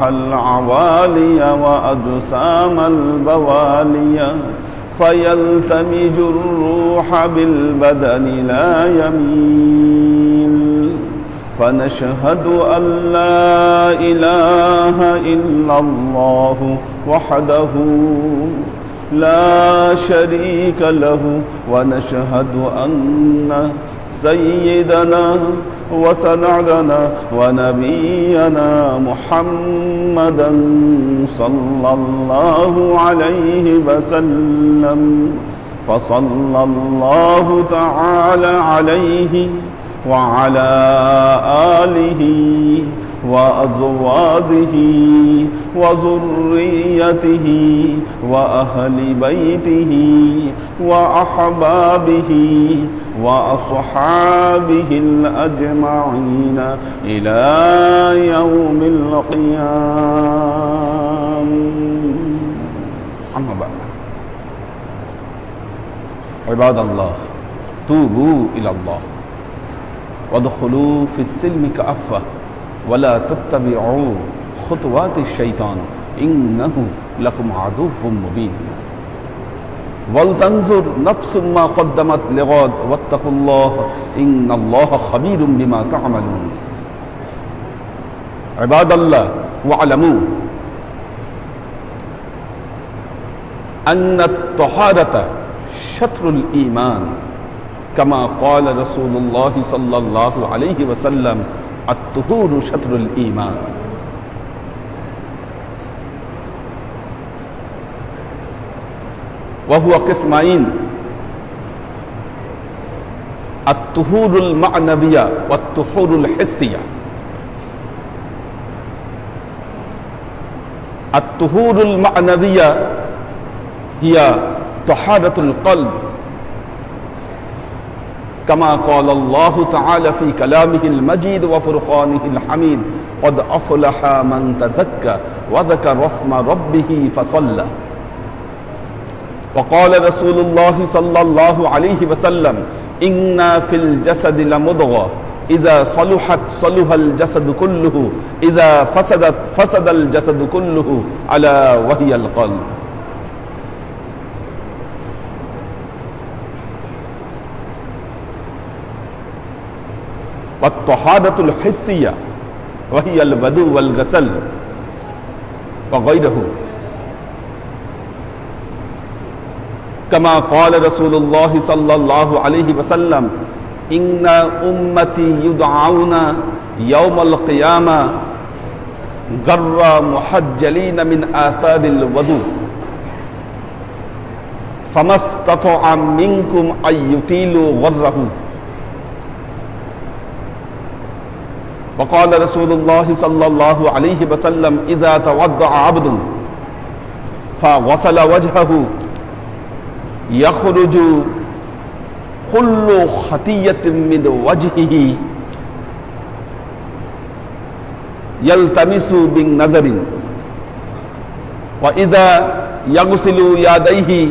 العوالي وأجسام البوالي فيلتمج الروح بالبدن لا يميل. فنشهد أن لا إله إلا الله وحده لا شريك له ونشهد أن سيدنا وسندنا ونبينا محمدا صلى الله عليه وسلم. فصلى الله تعالى عليه وعلى آله وأزواجه وذريته وأهل بيته وأحبابه وأصحابه الأجمعين إلى يوم القيام. أما بعد. عباد الله توبوا إلى الله. وادخلوا في السلم كأفة. ولا تتبعوا خطوات الشيطان إنه لكم عدو مبين. ولتنظر نفس ما قدمت لغد واتقوا الله إن الله خبير بما تعملون. عباد الله واعلموا أن الطهارة شطر الإيمان كما قال رسول الله صلى الله عليه وسلم الطهور شطر الإيمان. وهو قسمين. الطهور المعنوية والطهور الحسية. الطهور المعنوية هي طهارة القلب. كما قال الله تعالى في كلامه المجيد وفرقانه الحميد قد أفلح من تزكى وذكر اسم ربه فصلى وقال رسول الله صلى الله عليه وسلم إن في الجسد لمضغة إذا صلحت صلح الجسد كله إذا فسدت فسد الجسد كله ألا وهي القلب والطهارة الحسية وهي البدو والغسل وغيره كما قال رسول الله صلى الله عليه وسلم إن أمتي يدعون يوم القيامة غر محجلين من آثار الوضوء فما استطاع منكم أن يطيلوا غره وقال رسول الله صلى الله عليه وسلم إذا توضع عبد فغسل وجهه يخرج كل خطية من وجهه يلتمس بالنظر وإذا يغسل يديه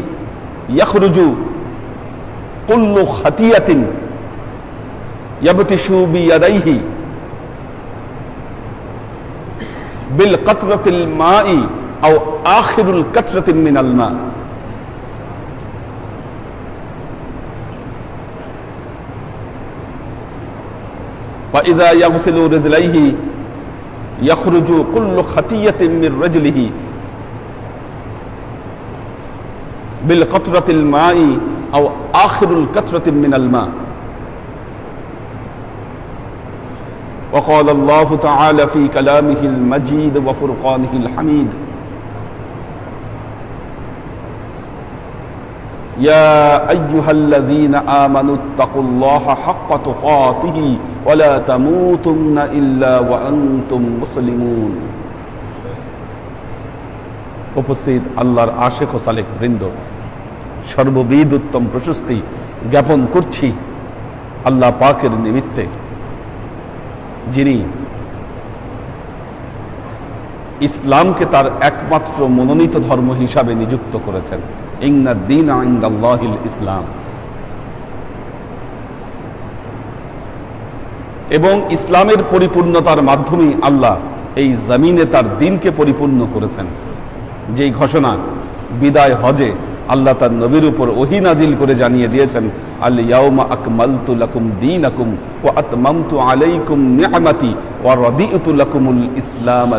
يخرج كل خطية يبتش بيديه. بالقطرة الماء أو آخر القطرة من الماء. وإذا يغسل رجليه يخرج كل خطية من رجله. بالقطرة الماء أو آخر القطرة من الماء. وقال الله تعالى في كلامه المجيد وفرقانه الحميد يا أيها الذين آمنوا اتقوا الله حق تقاته ولا تموتن إلا وأنتم مسلمون উপস্থিত আল্লাহর আশেখ ও সালেক বৃন্দ সর্ববিদ উত্তম প্রশস্তি জ্ঞাপন করছি আল্লাহ পাকের নিমিত্তে যিনি ইসলামকে তার একমাত্র মনোনীত ধর্ম হিসাবে নিযুক্ত করেছেন। ইংনাদ্দিন আইন্দাল্লাহিল ইসলাম। এবং ইসলামের পরিপূর্ণতার মাধ্যমেই আল্লাহ এই জমিনে তার দিনকে পরিপূর্ণ করেছেন। যেই ঘোষণা, বিদায় হজে আল্লাহ তার নবীর উপর ওহি নাজিল করে জানিয়ে দিয়েছেন, আল ইয়াউমা আকমালতু আলাইকুম ইসলাম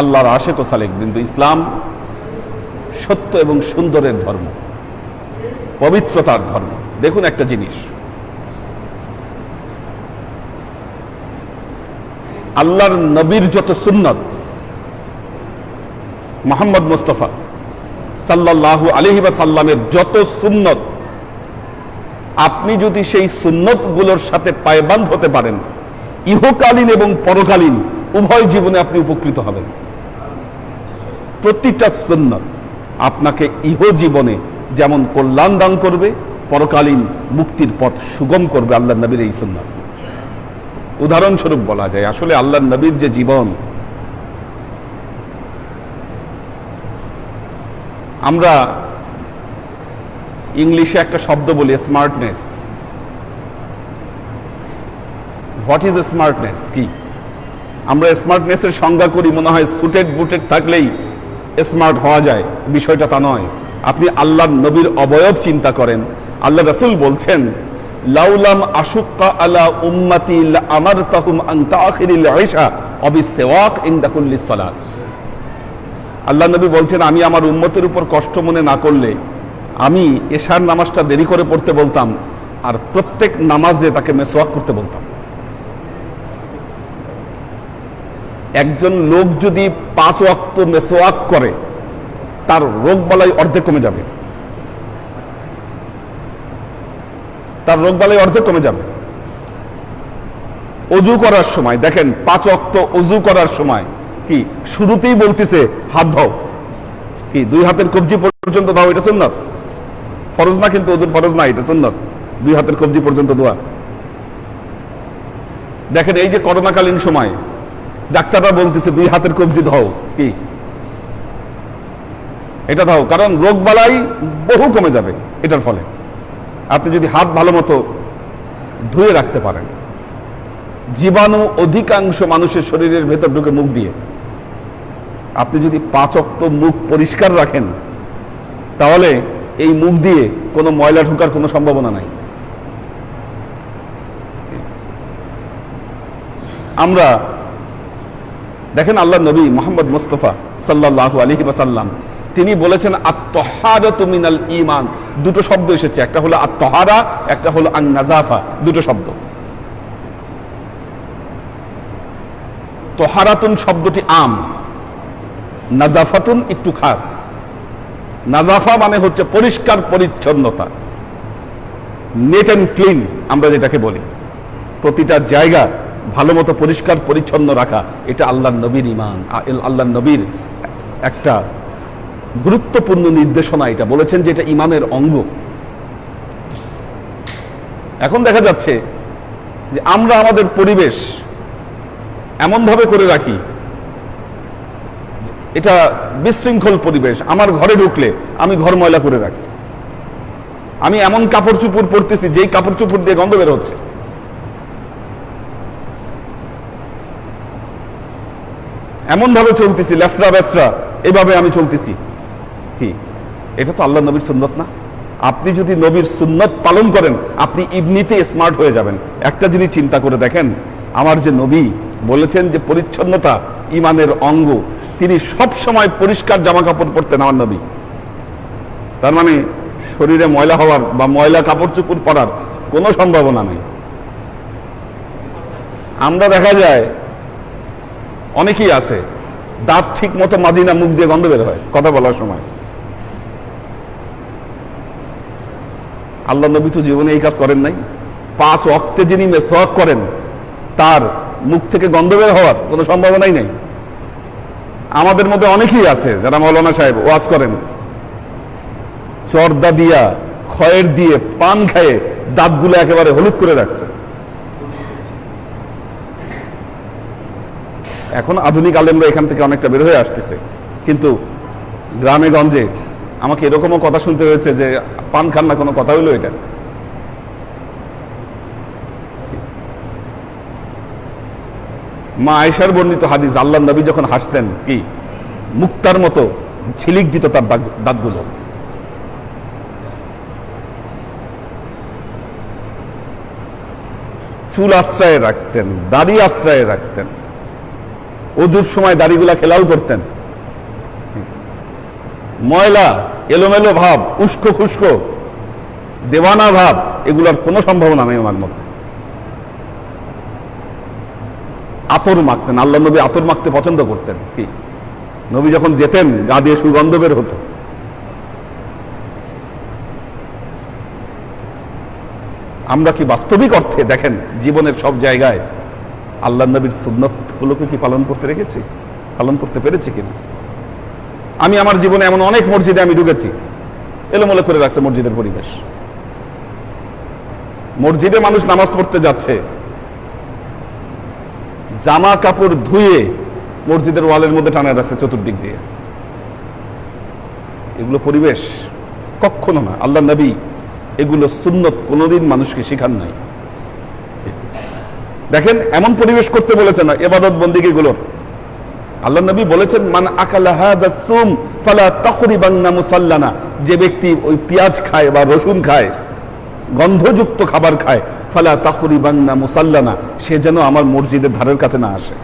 আল্লাহর আশেক ও সালেক ইসলাম সত্য এবং সুন্দরের ধর্ম, পবিত্রতার ধর্ম। দেখুন একটা জিনিস। আল্লাহর নবীর যত সুন্নত মোহাম্মদ মুস্তফা সাল্লাল্লাহু আলহি বা সাল্লামের যত সুন্নত, আপনি যদি সেই সুন্নতগুলোর সাথে পায়বান্ধ হতে পারেন, ইহকালীন এবং পরকালীন, উভয় জীবনে আপনি উপকৃত হবেন। প্রতিটা সুন্নত আপনাকে ইহ জীবনে যেমন কল্যাণ দান করবে, পরকালীন মুক্তির পথ সুগম করবে আল্লাহ নবীর এই সুন্নত। উদাহরণস্বরূপ বলা যায়, আসলে আল্লাহ নবীর যে জীবন আমরা ইংলিশে একটা শব্দ বলি স্মার্টনেস হোয়াট ইজ স্মার্টনেস কি? আমরা স্মার্টনেসের সংজ্ঞা করি, মনে হয় সুটেড বুটেড থাকলেই স্মার্ট হওয়া যায়। বিষয়টা তা নয়। আপনি আল্লাহর নবীর অবয়ব চিন্তা করেন। আল্লাহ রাসূল বলছেন লাউলাম আশুক্কা আলা উম্মতি আমার তাহুম আন তাখিরিল অবি সেওয়াক ইনদা কুল্লি সালাত। আল্লাহ নবী বলছেন, আমি আমার উম্মতের উপর কষ্ট মনে না করলে আমি এশার নামাজটা দেরি করে পড়তে বলতাম আর প্রত্যেক নামাজে তাকে মেসোয়াক করতে বলতাম। একজন লোক যদি পাঁচ ওয়াক্ত মেসোয়াক করে, তার রোগ বালাই অর্ধেক কমে যাবে। তার রোগ বালাই অর্ধেক কমে যাবে। অজু করার সময়, দেখেন, পাঁচ অক্ত অজু করার সময় কি শুরুতেই বলতেছে, হাত ধাও। কি, দুই হাতের কবজি পর্যন্ত দাও এটা সুন্নত? ফরজ না কিন্তু অজুর ফরজ না, এটা সুন্নত? দুই হাতের কবজি পর্যন্ত দোয়া দেখেন, এই যে করোনাকালীন সময়, ডাক্তাররা বলতেছে, দুই হাতের কবজি ধাও। কি? এটা দাও কারণ রোগ বালাই বহু কমে যাবে, এটার ফলে। আপনি যদি হাত ভালো মতো ধুয়ে রাখতে পারেন, জীবাণু অধিকাংশ মানুষের শরীরের ভেতর ঢুকে মুখ দিয়ে আপনি যদি পাঁচ অক্ত মুখ পরিষ্কার রাখেন, তাহলে এই মুখ দিয়ে কোনো ময়লা ঢোকার কোনো সম্ভাবনা নাই। আমরা, দেখেন আল্লাহ নবী মোহাম্মদ মুস্তফা সাল্লাহ আলহি বাসাল্লাম তিনি বলেছেন আত্মহারা মিনাল ইমান দুটো শব্দ এসেছে, একটা হলো আত্মহারা একটা হলো আন নাজাফা দুটো শব্দ। তোহারাতুন শব্দটি আম। নাজাফাতুন একটু খাস। নাজাফা মানে হচ্ছে পরিষ্কার পরিচ্ছন্নতা। নেট অ্যান্ড ক্লিন আমরা যেটাকে বলি। প্রতিটা জায়গা ভালো মতো পরিষ্কার পরিচ্ছন্ন রাখা, এটা আল্লাহ নবীর ইমান আল্লাহ নবীর একটা গুরুত্বপূর্ণ নির্দেশনা এটা। বলেছেন যে এটা ইমানের অঙ্গ। এখন দেখা যাচ্ছে যে আমরা আমাদের পরিবেশ এমনভাবে করে রাখি এটা বিশৃঙ্খল পরিবেশ। আমার ঘরে ঢুকলে আমি ঘর ময়লা করে রাখছি। আমি এমন কাপড় চুপড় পরতেছি, যেই কাপড় চুপড় দিয়ে গন্ধ বের হচ্ছে। এমন ভাবে চলতেছি লেসরা বেসরা এভাবে আমি চলতেছি। কি? এটা তো আল্লাহ নবীর সুন্নত না? আপনি যদি নবীর সুন্নত পালন করেন, আপনি ইবনিতে স্মার্ট হয়ে যাবেন। একটা জিনিস চিন্তা করে দেখেন, আমার যে নবী বলেছেন যে পরিচ্ছন্নতা ইমানের অঙ্গ তিনি সব সময় পরিষ্কার জামা কাপড় পরতেন আমার নবী। তার মানে শরীরে ময়লা হওয়ার বা ময়লা কাপড় চুপড় পরার কোনো সম্ভাবনা নেই। আমরা দেখা যায়, অনেকেই আছে, দাঁত ঠিক মতো মাজি না মুখ দিয়ে গন্ধ বের হয়, কথা বলার সময়। আল্লাহ নবী তো জীবনে এই কাজ করেন নাই। পাঁচ অক্তে যিনি মেসওয়াক করেন, তার মুখ থেকে গন্ধ বের হওয়ার কোনো সম্ভাবনাই নেই। আমাদের মধ্যে অনেকেই আছে যারা মৌলানা সাহেব ওয়াজ করেন। চর্দা দিয়া খয়ের দিয়ে পান খায়ে দাঁতগুলো একেবারে হলুদ করে রাখছে। এখন আধুনিক আলেমরা এখান থেকে অনেকটা বের হয়ে আসতেছে। কিন্তু গ্রামে গঞ্জে আমাকে এরকমও কথা শুনতে হয়েছে যে পান খান না কোনো কথা হইল এটা। মা আয়েশার বর্ণিত হাদিস আল্লাহ নবী যখন হাসতেন, কি? মুক্তার মতো ছিলিক দিত তার দাগ দাঁতগুলো চুল আশ্রয়ে রাখতেন, দাড়ি আশ্রয়ে রাখতেন। অজুর সময় দাড়িগুলা খেলাও করতেন। ময়লা, এলোমেলো ভাব, উস্কো খুস্কো, দেওয়ানা ভাব, এগুলোর কোনো সম্ভাবনা নেই আমার মধ্যে। আতর মাখতেন, আল্লাহ নবী আতর মাখতে পছন্দ করতেন। কি? নবী যখন যেতেন, গা দিয়ে সুগন্ধ বের হতো। আমরা কি বাস্তবিক অর্থে দেখেন, জীবনের সব জায়গায় আল্লাহ নবীর সুন্নতগুলোকে কি পালন করতে রেখেছি? পালন করতে পেরেছি কিনা? আমি আমার জীবনে এমন অনেক মসজিদে আমি ঢুকেছি। এলোমেলো করে রাখছে মসজিদের পরিবেশ। মসজিদে মানুষ নামাজ পড়তে যাচ্ছে। জামা কাপড় ধুয়ে মসজিদের ওয়ালের মধ্যে টানা রাখছে চতুর্দিক দিয়ে। এগুলো পরিবেশ কখনো না। আল্লাহ নবী এগুলো সুন্নত কোনোদিন মানুষকে শেখান নাই। দেখেন, এমন পরিবেশ করতে বলেছে না এবাদত বন্দিগি গুলোর আল্লাহ নবী বলেছেন, মান আকালা হাদা সুম ফালা তাকরিবান্না মুসাল্লানা। যে ব্যক্তি ওই পেঁয়াজ খায় বা রসুন খায়, গন্ধযুক্ত খাবার খায় ফালা তাকরিবান্না মুসাল্লানা, সে যেন আমার মসজিদের ধারের কাছে না আসে।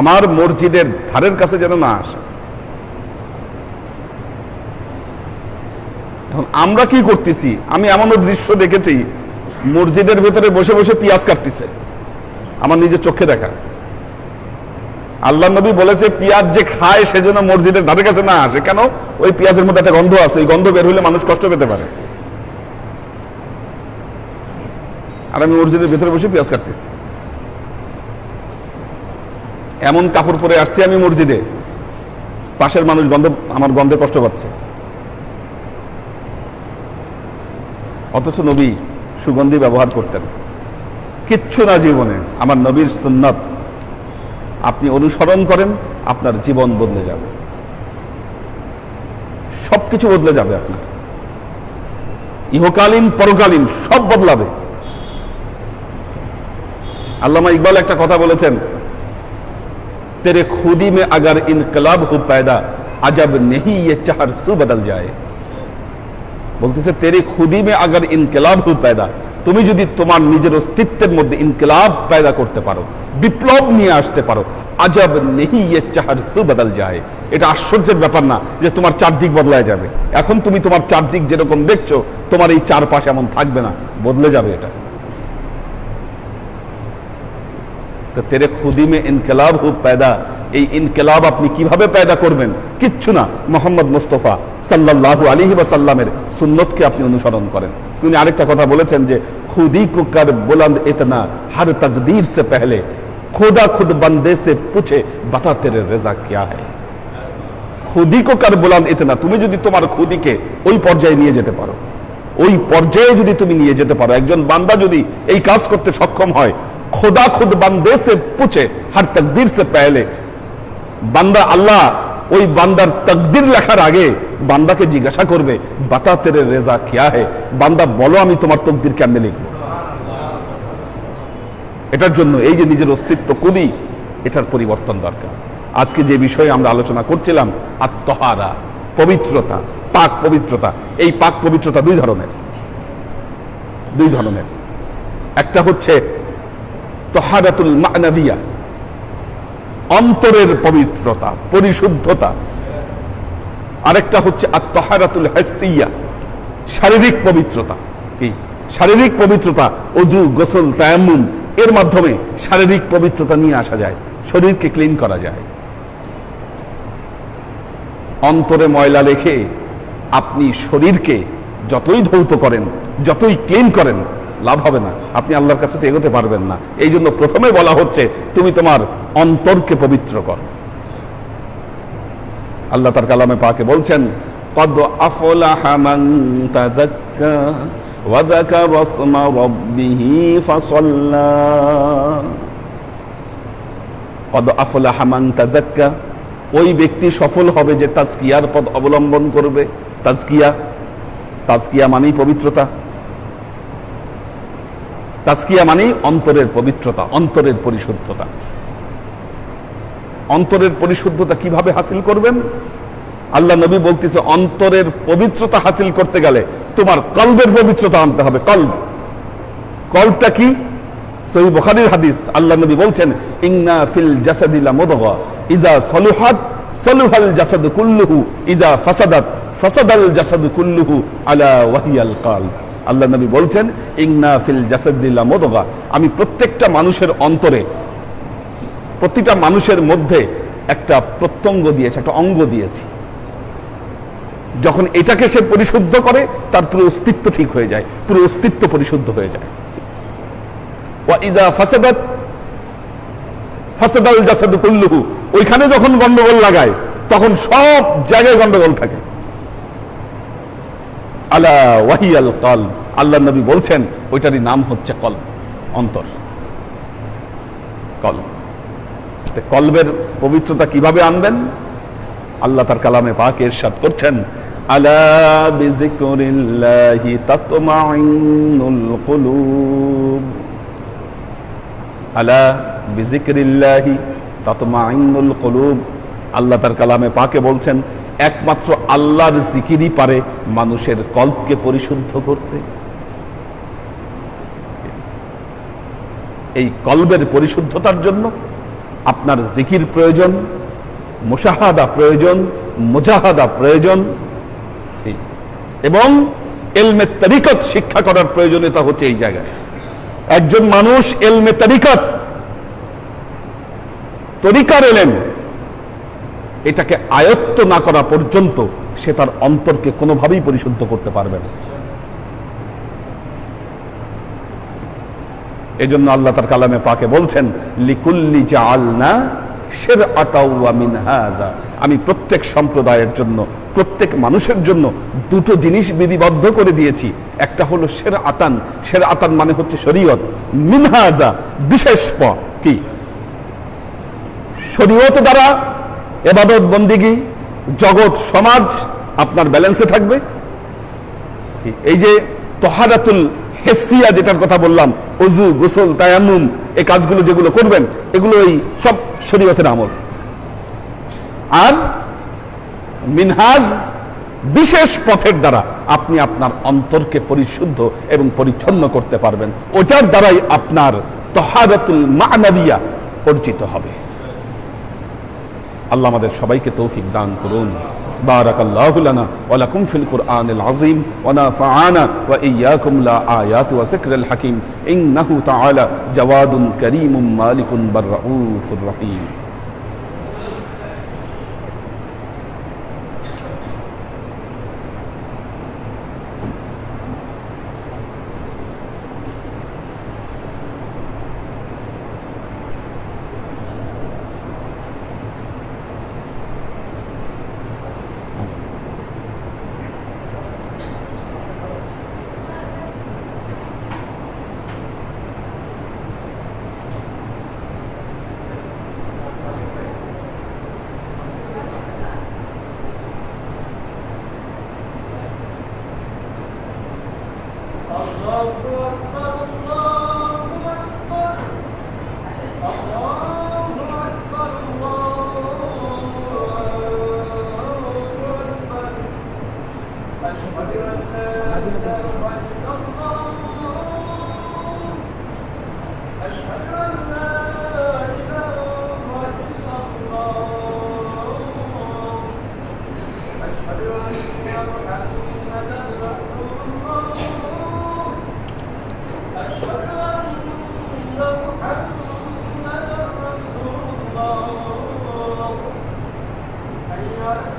আমার মসজিদের ধারের কাছে যেন না আসে। এখন আমরা কি করতেছি? আমি এমনও দৃশ্য দেখেছি, মসজিদের ভেতরে বসে বসে পেঁয়াজ কাটতেছে। আমার নিজের চোখে দেখা। আল্লাহ নবী বলেছে, পেঁয়াজ যে খায় সেজন্য মসজিদের ধারে কাছে না আসে। কেন? ওই পেঁয়াজের মধ্যে একটা গন্ধ আছে, ওই গন্ধ বের হলে মানুষ কষ্ট পেতে পারে। আর আমি মসজিদের ভেতরে বসে পেঁয়াজ কাটতেছি। এমন কাপড় পরে আসছি আমি মসজিদে। পাশের মানুষ গন্ধ আমার গন্ধে কষ্ট পাচ্ছে। অথচ নবী সুগন্ধি ব্যবহার করতেন। কিচ্ছু না জীবনে। আমার নবীর সুন্নত। আপনি অনুসরণ করেন, আপনার জীবন বদলে যাবে। সবকিছু বদলে যাবে আপনার। ইহকালীন, পরকালীন সব বদলাবে। আল্লামা ইকবাল একটা কথা বলেছেন, তেরে খুদি মে আগার ইনকলাব হু পায়দা, আজাব নেহি ইয়ে চাহার সু বদল যায়। বলতেছে, তেরে খুদি মে আগার ইনকলাব হু পায়দা, তুমি যদি তোমার নিজের অস্তিত্বের মধ্যে ইনকলাব পায়দা করতে পারো, বিপ্লব নিয়ে আসতে পারো, আজব নেহি ইয়ে চাহার সু বদল যায়। এটা আশ্চর্যের ব্যাপার না যে তোমার চারদিক বদলায় যাবে। এখন তুমি তোমার চারদিক যেরকম দেখছ, তোমার এই চারপাশ এমন থাকবে না, বদলে যাবে এটা। তো তেরে খুদি মে ইনকলাব হু পায়দা এই ইনকলাব আপনি কীভাবে পায়দা করবেন? কিচ্ছু না। মোহাম্মদ মুস্তফা সাল্লাহ আলী বা সাল্লামের সুন্নতকে আপনি অনুসরণ করেন। তিনি আরেকটা কথা বলেছেন যে, খুদি কুকার বোলান্দ এতনা হার তকদির সে পেহলে, খোদা খুদ বন্দে সে পুছে, বাতা তেরে রেজা কিয়া হ্যায়? খুদি কুকার বোলান্দ এতনা তুমি যদি তোমার খুদিকে ওই পর্যায়ে নিয়ে যেতে পারো। ওই পর্যায়ে যদি তুমি নিয়ে যেতে পারো। একজন বান্দা যদি এই কাজ করতে সক্ষম হয় খোদা খুদ বান্দে সে পুছে হর তকদির সে পহলে বান্দা আল্লাহ ওই বান্দার তকদির লেখার আগে বান্দাকে জিজ্ঞাসা করবে বাতা তেরে রেজা কিয়া হে বান্দা বলো আমি তোমার তকদির কেমনে লিখব এটার জন্য এই যে নিজের অস্তিত্ব কুদি এটার পরিবর্তন দরকার আজকে যে বিষয়ে আমরা আলোচনা করছিলাম আত্মহারা পবিত্রতা পাক পবিত্রতা এই পাক পবিত্রতা দুই ধরনের। দুই ধরনের। একটা হচ্ছে তহারাতুল মানবিয়া। অন্তরের পবিত্রতা, পরিশুদ্ধতা। আরেকটা হচ্ছে আত্মহারাতুল হাসিয়া, শারীরিক পবিত্রতা। কি? শারীরিক পবিত্রতা অজু গোসল, তায়াম্মুম, এর মাধ্যমে শারীরিক পবিত্রতা নিয়ে আসা যায়, শরীরকে ক্লিন করা যায়। অন্তরে ময়লা রেখে আপনি শরীরকে যতই ধৌত করেন, যতই ক্লিন করেন লাভ হবে না। আপনি আল্লাহর কাছে তো এগোতে পারবেন না। এই জন্য প্রথমে বলা হচ্ছে, তুমি তোমার অন্তরকে পবিত্র কর। আল্লাহ তার কালামে পাকে বলছেন, কদ আফলাহা মান তাযাক্কা ওয়া যাকারা ইসমা ফাসাল্লা। কদ আফলাহা মান তাযাক্কা, ওই ব্যক্তি সফল হবে যে তাজকিয়ার পদ অবলম্বন করবে। তাজকিয়া তাজকিয়া মানেই পবিত্রতা। তাস্কিয়া মানেই অন্তরের পবিত্রতা, অন্তরের পরিশুদ্ধতা। অন্তরের পরিশুদ্ধতা কীভাবে হাসিল করবেন? আল্লাহ নবী বলতেছে, অন্তরের পবিত্রতা হাসিল করতে গেলে তোমার কলবের পবিত্রতা আনতে হবে, কলব। কলবটা কি? সহি বুখারীর হাদিস, আল্লাহ নবী বলছেন, ইন্না ফিল জাসাদিলা মুদগা ইজা সলুহাত, সলুহাল জাসাদ কুল্লুহু, ইজা ফাসাদাত, ফাসাদাল জাসাদ কুল্লুহু আলা ওয়াহিয়াল কালব। আল্লাহ নবী বলছেন, ইন্না ফিল জাসাদিলা মুদগা। আমি প্রত্যেকটা মানুষের অন্তরে, প্রতিটা মানুষের মধ্যে একটা প্রত্যঙ্গ দিয়েছে, একটা অঙ্গ দিয়েছি। যখন এটাকে সে পরিশুদ্ধ করে, তার পুরো অস্তিত্ব ঠিক হয়ে যায়, পুরো অস্তিত্ব পরিশুদ্ধ হয়ে যায়। ওয়া ইজা ফাসাদাত, ফাসাদাল জাসাদ কুল্লুহু। ওইখানে যখন গন্ডগোল লাগায়, তখন সব জায়গায় গন্ডগোল থাকে। আলা ওয়াহিয়াল কল আল্লাহ নবী বলছেন, ওইটারই নাম হচ্ছে কল অন্তর। কল কলবের পবিত্রতা কীভাবে আনবেন? আল্লাহ তার কালামে পাক এরশাদ করছেন, আলা বিজিকরিল্লাহি তাতমাইন্নুল কুলুব। আলা বিজিকরিল্লাহি তাতমাইন্নুল কুলুব। আল্লাহ তার কালামে পাকে বলছেন একমাত্র আল্লাহর জিকিরই পারে মানুষের কল্পকে পরিশুদ্ধ করতে। এই কলবের পরিশুদ্ধতার জন্য আপনার জিকির প্রয়োজন, মুশাহাদা প্রয়োজন, মুজাহাদা প্রয়োজন। এবং এলমে তরিকত শিক্ষা করার প্রয়োজনীয়তা হচ্ছে এই জায়গায়। একজন মানুষ এলমে তরিকত, তরিকার এলেন এটাকে আয়ত্ত না করা পর্যন্ত সে তার অন্তরকে কোনোভাবেই পরিশুদ্ধ করতে পারবে না। এজন্য আল্লাহ তার কালামে পাকে বলছেন, লিকুল্লি জাআলনা শিরআতাও মিনহাজা। আমি প্রত্যেক সম্প্রদায়ের জন্য, প্রত্যেক মানুষের জন্য দুটো জিনিস বিধিবদ্ধ করে দিয়েছি। একটা হলো শের আতান শের আতান মানে হচ্ছে শরীয়ত। মিনহাজা, বিশেষ প কি? শরীয়ত দ্বারা এবাদত বন্দিগি, জগৎ, সমাজ আপনার ব্যালেন্সে থাকবে। এই যে তহারাতুল হেসিয়া যেটার কথা বললাম, অজু, গোসল, তায়াম্মুম, এই কাজগুলো যেগুলো করবেন এগুলো এই সব শরীয়তের আমল। আর মিনহাজ বিশেষ পথের দ্বারা আপনি আপনার অন্তরকে পরিশুদ্ধ এবং পরিচ্ছন্ন করতে পারবেন। ওটার দ্বারাই আপনার তহারাতুল মানবিয়া অর্জিত হবে। আল্লাহ আমাদের সবাইকে তৌফিক দান করুন بارك الله لنا ولكم في القرآن العظيم ونفعنا وإياكم لا آيات وذكر الحكيم إنه تعالى جواد كريم مالك بالرؤوف الرحيم Allah Thank you.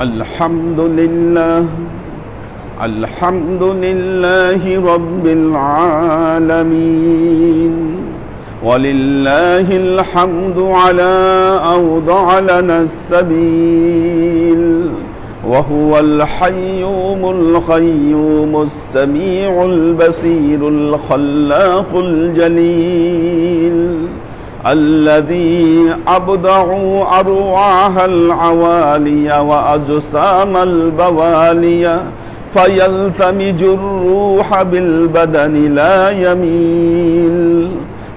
الحمد لله الحمد لله رب العالمين ولله الحمد على أوضع لنا السبيل وهو الحيوم القيوم السميع البصير الخلاق الجليل. الذي أبدعوا أرواح العوالي وأجسام البوالي فيلتمج الروح بالبدن لا يميل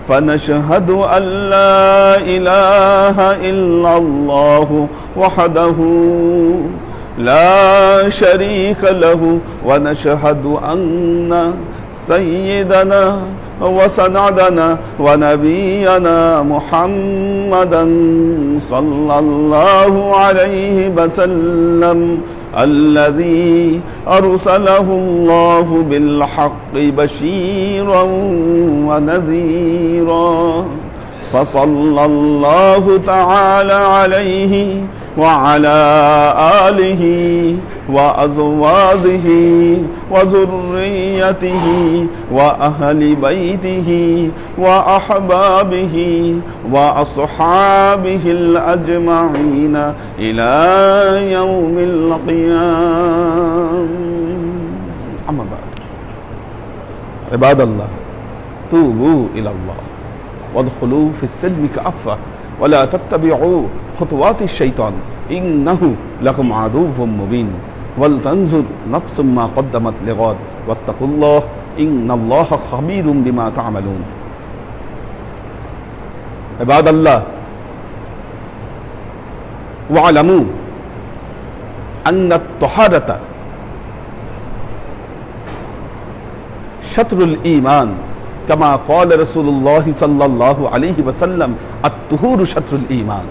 فنشهد أن لا إله إلا الله وحده لا شريك له ونشهد أن سيدنا وسندنا ونبينا محمدا صلى الله عليه وسلم الذي أرسله الله بالحق بشيرا ونذيرا. فصلى الله تعالى عليه وعلى آله وأزواجه وذريته وأهل بيته وأحبابه وأصحابه الأجمعين إلى يوم القيامة أما بعد. عباد الله توبوا إلى الله. وادخلوا في السلم كأفة. ولا تتبعوا خطوات الشيطان. إنه لكم عدو مبين. ولتنظر نفس ما قدمت لغاد. واتقوا الله إن الله خبير بما تعملون. عباد الله واعلموا أن الطهاره شطر الإيمان. كما قال رسول الله صلى الله عليه وسلم الطهور شطر الإيمان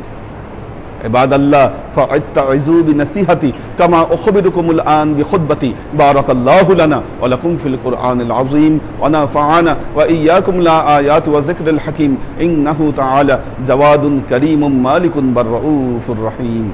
عباد الله فاتعزوا بنصيحتي كما أخبركم الآن بخطبتي بارك الله لنا ولكم في القرآن العظيم ونفعنا وإياكم لا آيات وذكر الحكيم إنه تعالى جواد كريم مالك بالرؤوف الرحيم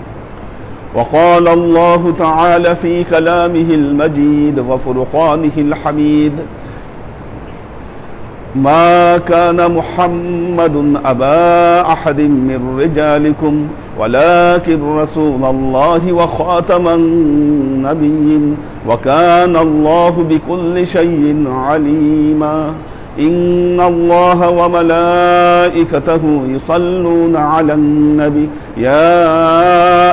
وقال الله تعالى في كلامه المجيد وفرقانه الحميد ما كان محمد أبا أحد من رجالكم ولكن رسول الله وخاتم النبيين وكان الله بكل شيء عليما. إن الله وملائكته يصلون على النبي يا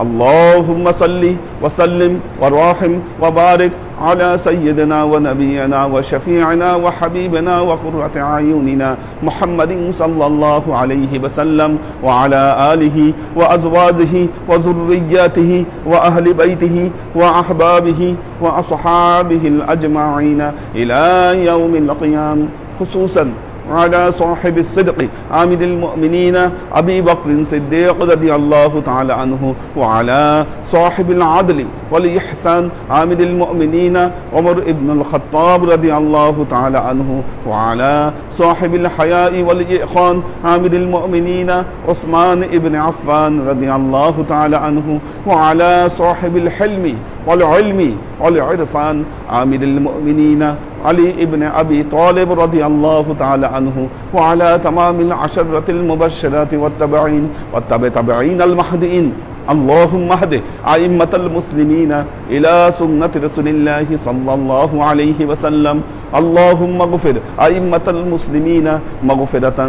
اللهم صل وسلم وراحم وبارك على سيدنا ونبينا وشفيعنا وحبيبنا وقرة أعيننا محمد صلى الله عليه وسلم وعلى آله وأزواجه وذرياته وأهل بيته وأحبابه وأصحابه الأجمعين إلى يوم القيامة خصوصا وعلى صاحب الصدق. عامل المؤمنين أبي بكر صديق رضي الله تعالى عنه وعلى صاحب العدل والإحسان عامل المؤمنين عمر بن الخطاب رضي الله تعالى عنه وعلى صاحب الحياء والإيقان عامل المؤمنين عثمان بن عفان رضي الله تعالى عنه وعلى صاحب الحلم والعلم والعرفان عامل المؤمنين علي بن أبي طالب رضي الله تعالى عنه وعلى تمام العشرة المبشرات والتبعين والتبع تبعين المهديين اللهم اهد أئمة المسلمين إلى سنة رسول الله صلى الله عليه وسلم اللهم اغفر أئمة المسلمين مغفرة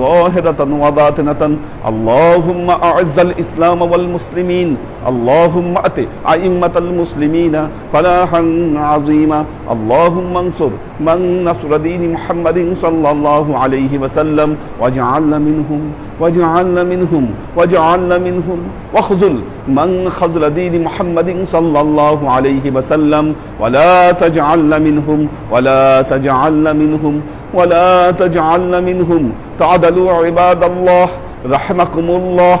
ظاهرة وباطنة. اللهم أعز الإسلام والمسلمين. اللهم أت أئمة المسلمين فلاحا عظيما. اللهم انصر من نصر دين محمد صلى الله عليه وسلم. واجعلنا منهم واجعلنا منهم واجعلنا منهم. واخذل من خذل دين محمد صلى الله عليه وسلم ولا تجعلنا منهم ولا تجعلنا منهم ولا تجعلنا منهم. تعدلوا عباد الله رحمكم الله.